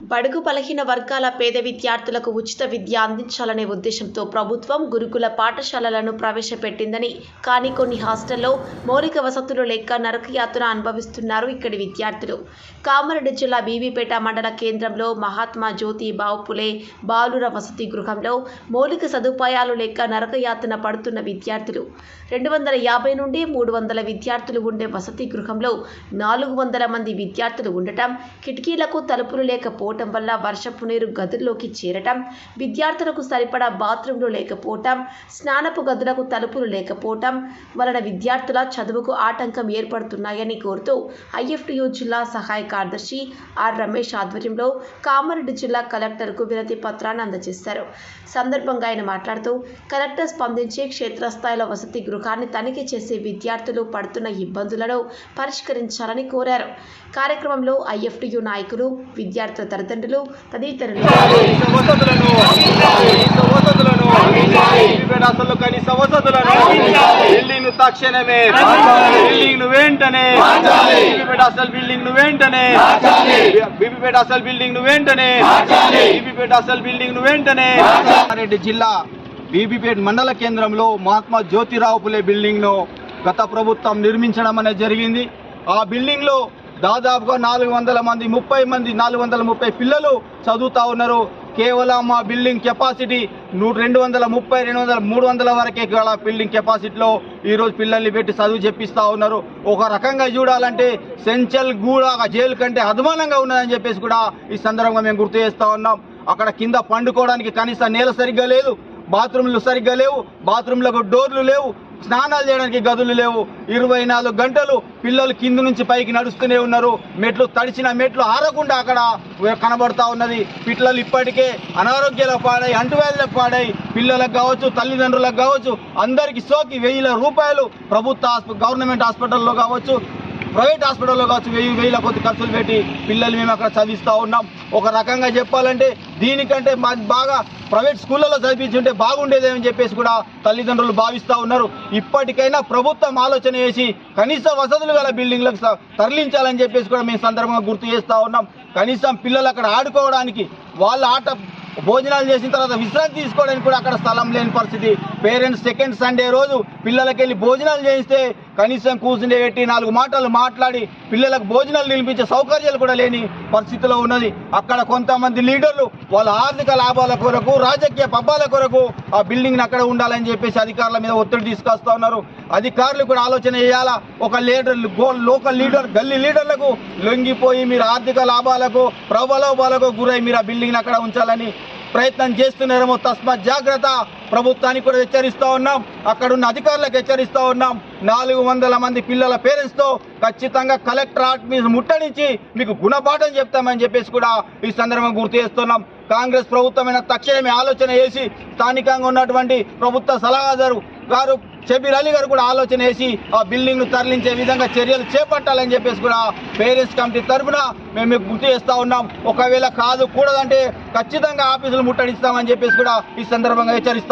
బడుగు బలహీన వర్గాల పేద విద్యార్థులకు ఉచిత విద్య అందించాలనే ఉద్దేశంతో ప్రభుత్వం గురుకుల పాఠశాలలను ప్రవేశపెట్టిందని. కానీ కొన్ని హాస్టల్లో మౌలిక వసతులు లేక నరకయాతన అనుభవిస్తున్నారు ఇక్కడి విద్యార్థులు. కామారెడ్డి జిల్లా బీబీపేట మండల కేంద్రంలో మహాత్మా జ్యోతి బావుపులే బాలుర వసతి గృహంలో మౌలిక సదుపాయాలు లేక నరకయాతన పడుతున్న విద్యార్థులు. రెండు వందల యాభై నుండి మూడు వందల విద్యార్థులు ఉండే వసతి గృహంలో నాలుగు వందల మంది విద్యార్థులు ఉండటం కిటికీలకు తలుపులు లేకపోవటం వల్ల వర్షపు నీరు గదుల్లోకి చేరటం విద్యార్థులకు సరిపడా బాత్రూంలు లేకపోవటం స్నానపు గదులకు తలుపులు లేకపోవటం వలన విద్యార్థుల చదువుకు ఆటంకం ఏర్పడుతున్నాయని కోరుతూ ఐఎఫ్టియు జిల్లా సహాయ కార్యదర్శి ఆర్ రమేష్ ఆధ్వర్యంలో కామారెడ్డి జిల్లా కలెక్టర్కు వినతి పత్రాన్ని అందజేశారు. సందర్భంగా ఆయన మాట్లాడుతూ కలెక్టర్ స్పందించి క్షేత్రస్థాయిలో వసతి గృహాన్ని తనిఖీ చేసి విద్యార్థులు పడుతున్న ఇబ్బందులను పరిష్కరించాలని కోరారు. కార్యక్రమంలో ఐఎఫ్టియు నాయకులు విద్యార్థుల తల్లిదండ్రులు తదితరులు. కనీస వసతులను కనీస వసతులను వివిధ అసలు కనీస వసతులను బిల్డింగ్ తక్షణమే బిల్డింగ్ను వెంటనే బీబీపేట అసలు బిల్డింగ్ను వెంటనే బీబీపేట అసలు బిల్డింగ్ను వెంటనే బీబీపేట అసలు బిల్డింగ్ను వెంటనే. రెడ్డి జిల్లా బీబీపేట మండల కేంద్రంలో మహాత్మా జ్యోతిరావు పులే బిల్డింగ్ను గత ప్రభుత్వం నిర్మించడం అనేది జరిగింది. ఆ బిల్డింగ్లో దాదాపుగా నాలుగు వందల మంది ముప్పై మంది నాలుగు వందల ముప్పై పిల్లలు చదువుతా ఉన్నారు. కేవలం మా బిల్డింగ్ కెపాసిటీ నూట రెండు వందల ముప్పై రెండు వందల మూడు వందల వరకే గల బిల్డింగ్ కెపాసిటీలో ఈరోజు పిల్లల్ని పెట్టి చదువు చెప్పిస్తూ ఉన్నారు. ఒక రకంగా చూడాలంటే సెంచల్ గూడ జైలు కంటే అధమానంగా ఉన్నదని చెప్పేసి కూడా ఈ సందర్భంగా మేము గుర్తు చేస్తూ ఉన్నాం. అక్కడ కింద పండుకోవడానికి కనీస నేల సరిగ్గా లేదు. బాత్రూమ్లు సరిగ్గా లేవు బాత్రూంలకు డోర్లు లేవు స్నానాలు చేయడానికి గదులు లేవు. ఇరవై నాలుగు గంటలు పిల్లలు కింద నుంచి పైకి నడుస్తూనే ఉన్నారు. మెట్లు తడిచిన మెట్లు ఆరకుండా అక్కడ కనబడతా ఉన్నది. పిల్లలు ఇప్పటికే అనారోగ్యాల పాడై అంటువ్యాధులకు పాడై పిల్లలకు కావచ్చు తల్లిదండ్రులకు కావచ్చు అందరికి సోకి వెయ్యిల రూపాయలు ప్రభుత్వ గవర్నమెంట్ హాస్పిటల్లో కావచ్చు ప్రైవేట్ హాస్పిటల్లో కావచ్చు వెయ్యి వేల కొద్ది ఖర్చులు పెట్టి పిల్లలు మేము అక్కడ చదివిస్తూ ఉన్నాం. ఒక రకంగా చెప్పాలంటే దీనికంటే మాకు బాగా ప్రైవేట్ స్కూళ్ళలో చదివించుంటే బాగుండేదేమని చెప్పేసి కూడా తల్లిదండ్రులు భావిస్తూ ఉన్నారు. ఇప్పటికైనా ప్రభుత్వం ఆలోచన చేసి కనీస వసతులు గల బిల్డింగ్లకు స- తరలించాలని చెప్పేసి కూడా మేము సందర్భంగా గుర్తు చేస్తూ ఉన్నాం. కనీసం పిల్లలు అక్కడ ఆడుకోవడానికి వాళ్ళ ఆట భోజనాలు చేసిన తర్వాత విశ్రాంతి తీసుకోవడానికి కూడా అక్కడ స్థలం లేని పరిస్థితి. పేరెంట్స్ సెకండ్ సండే రోజు పిల్లలకి వెళ్ళి భోజనాలు చేయిస్తే కనీసం కూర్చుండే పెట్టి నాలుగు మాటలు మాట్లాడి పిల్లలకు భోజనాలు నిలిపించే సౌకర్యాలు కూడా లేని పరిస్థితిలో ఉన్నది. అక్కడ కొంతమంది లీడర్లు వాళ్ళ ఆర్థిక లాభాల కొరకు రాజకీయ పబ్బాల కొరకు ఆ బిల్డింగ్ అక్కడ ఉండాలని చెప్పేసి అధికారుల మీద ఒత్తిడి తీసుకొస్తా ఉన్నారు. అధికారులు కూడా ఆలోచన చేయాలా? ఒక లీడర్ లోకల్ లీడర్ గల్లీ లీడర్లకు లొంగిపోయి మీరు ఆర్థిక లాభాలకు ప్రబలోభాలకు గురై మీరు ఆ బిల్డింగ్ అక్కడ ఉంచాలని ప్రయత్నం చేస్తున్నారేమో తస్మాత్ జాగ్రత్త. ప్రభుత్వానికి కూడా హెచ్చరిస్తూ ఉన్నాం. అక్కడ ఉన్న అధికారులకు హెచ్చరిస్తూ ఉన్నాం. నాలుగు వందల మంది పిల్లల పేరెంట్స్తో ఖచ్చితంగా కలెక్టర్ ఆఫీస్ మీద ముట్టడించి మీకు గుణపాఠం చెప్తామని చెప్పేసి కూడా ఈ సందర్భంగా గుర్తు చేస్తున్నాం. కాంగ్రెస్ ప్రభుత్వమైన తక్షణమే ఆలోచన చేసి స్థానికంగా ఉన్నటువంటి ప్రభుత్వ సలహాదారు గారు షబీర్ అలీ గారు కూడా ఆలోచన వేసి ఆ బిల్డింగ్ను తరలించే విధంగా చర్యలు చేపట్టాలని చెప్పేసి కూడా పేరెంట్స్ కమిటీ తరఫున మేము మీకు గుర్తు చేస్తా ఉన్నాం. ఒకవేళ కాదు కూడదంటే ఖచ్చితంగా ఆఫీసులు ముట్టడిస్తామని చెప్పేసి కూడా ఈ సందర్భంగా హెచ్చరిస్తాం